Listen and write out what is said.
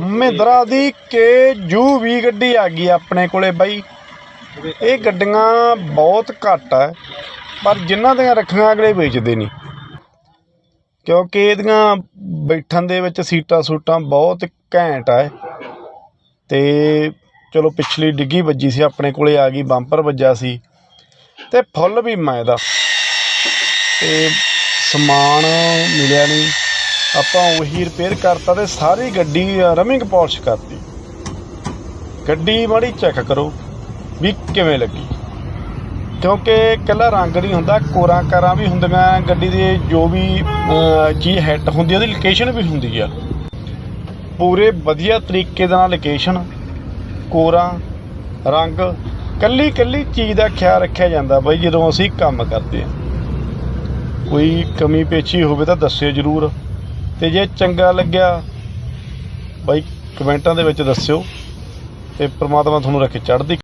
ਮਹਿੰਦਰਾ ਦੀ ਕੇ ਜੂ ਵੀ ਗੱਡੀ ਆ ਗਈ ਆਪਣੇ ਕੋਲੇ ਬਾਈ। ਇਹ ਗੱਡੀਆਂ ਬਹੁਤ ਘੱਟ ਆ, ਪਰ ਜਿਨ੍ਹਾਂ ਦੀਆਂ ਰੱਖੀਆਂ ਅਗਲੇ ਵੇਚਦੇ ਨਹੀਂ। ਕਿਉਂਕਿ ਇਹਦੀਆਂ ਬੈਠਣ ਦੇ ਵਿੱਚ ਸੀਟਾਂ ਸੂਟਾਂ ਬਹੁਤ ਘੈਂਟ ਆ। ਤੇ ਚਲੋ ਪਿਛਲੀ ਡਿੱਗੀ ਵੱਜੀ ਸੀ, ਆਪਣੇ ਕੋਲੇ ਆ ਗਈ, ਬੰਪਰ ਵੱਜਾ ਸੀ। ਤੇ ਫੁੱਲ ਵੀ ਮੈਂ ਇਹਦਾ। ਤੇ ਸਮਾਨ ਮਿਲਿਆ ਨਹੀਂ। ਆਪਾਂ ਉਹੀ ਰਿਪੇਅਰ ਕਰਤਾ ਤੇ ਸਾਰੀ ਗੱਡੀ ਰਮਿੰਗ ਪਾਲਿਸ਼ ਕਰਤੀ। ਗੱਡੀ ਮਾੜੀ ਚੈੱਕ ਕਰੋ ਵੀ ਕਿਵੇਂ ਲੱਗੀ। ਕਿਉਂਕਿ ਇਕੱਲਾ ਰੰਗ ਨਹੀਂ ਹੁੰਦਾ ਕੋਰਾਂ ਕਾਰਾਂ ਵੀ ਹੁੰਦੀਆਂ ਗੱਡੀ ਦੇ ਜੋ ਵੀ ਚੀਜ਼ ਹੈਡ ਹੁੰਦੀ ਆ, ਉਹਦੀ ਲੋਕੇਸ਼ਨ ਵੀ ਹੁੰਦੀ ਆ। ਪੂਰੇ ਵਧੀਆ ਤਰੀਕੇ ਦੇ ਨਾਲ ਲੋਕੇਸ਼ਨ ਕੋਰਾਂ ਰੰਗ ਕੱਲੀ ਕੱਲੀ ਚੀਜ਼ ਦਾ ਖਿਆਲ ਰੱਖਿਆ ਜਾਂਦਾ ਬਈ ਜਦੋਂ ਅਸੀਂ ਕੰਮ ਕਰਦੇ ਆ। ਕੋਈ ਕਮੀ ਪੇਚੀ ਹੋਵੇ ਤਾਂ ਦੱਸਿਓ ਜਰੂਰ। ਤੇ ਜੇ ਚੰਗਾ ਲੱਗਿਆ ਬਾਈ ਕਮੈਂਟਾਂ ਦੇ ਵਿੱਚ ਦੱਸਿਓ ਤੇ ਪ੍ਰਮਾਤਮਾ ਤੁਹਾਨੂੰ ਰੱਖੇ ਚੜ੍ਹਦੀ